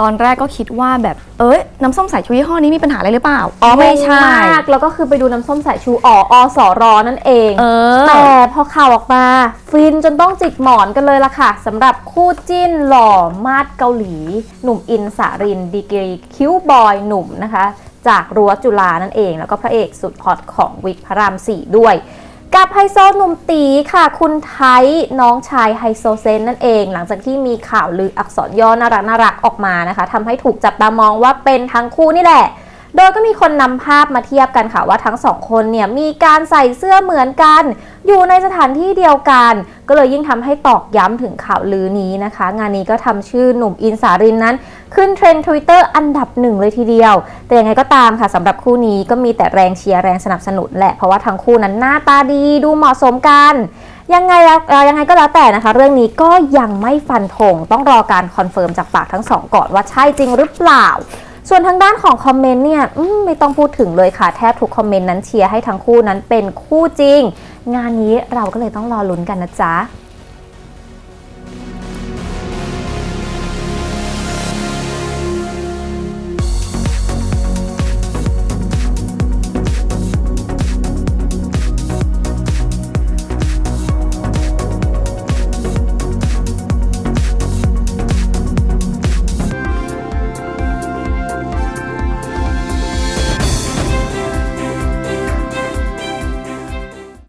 ตอนแรกก็คิดว่าแบบเอ้ยน้ำส้มสายชูยี่ห้อนี้มีปัญหาอะไรหรือเปล่า อ๋อไม่ใช่งงมากแล้วก็คือไปดูน้ำส้มสายชูอ๋ออสรอนั่นเอง เออ แต่พอข่าวออกมา ฟินจนต้องจิกหมอนกันเลยล่ะค่ะสำหรับคู่จิ้นหล่อมาดเกาหลี หนุ่มอินสารินดีกรีคิวบอยหนุ่มนะคะ จากรั้วจุฬานั่นเอง แล้วก็พระเอกสุดฮอตของวิกพระรามสี่ด้วย กับไฮโซหนุ่มตีค่ะ คุณไทยน้องชายไฮโซเซนนั่นเอง หลังจากที่มีข่าวลืออักษรย่อน่ารักน่ารักออกมานะคะทำให้ถูกจับตามองว่าเป็นทั้งคู่นี่แหละ โดยก็มีคนนำภาพมาเทียบกันค่ะว่าทั้งสองคนเนี่ยมีการใส่เสื้อเหมือนกัน อยู่ในสถานที่เดียวกัน ก็เลยยิ่งทำให้ตอกย้ำถึงข่าวลือนี้นะคะ งานนี้ก็ทำชื่อหนุ่มอินสารินนั้น ขึ้นเทรนด์ทวิตเตอร์อันดับหนึ่งเลยทีเดียว แต่ยังไงก็ตามค่ะสำหรับคู่นี้ก็มีแต่แรงเชียร์แรงสนับสนุนแหละเพราะว่าทั้งคู่นั้นหน้าตาดีดูเหมาะสมกันยังไงแล้วยังไงก็แล้วแต่นะคะ เรื่องนี้ก็ยังไม่ฟันธงต้องรอการคอนเฟิร์มจากปากทั้งสองก่อนว่าใช่จริงหรือเปล่า ส่วนทางด้านของคอมเมนต์เนี่ยมไม่ต้องพูดถึงเลยค่ะ แทบทุกคอมเมนต์นั้นเชียร์ให้ทั้งคู่นั้นเป็นคู่จริง งานนี้เราก็เลยต้องรอลุ้นกันนะจ๊ะ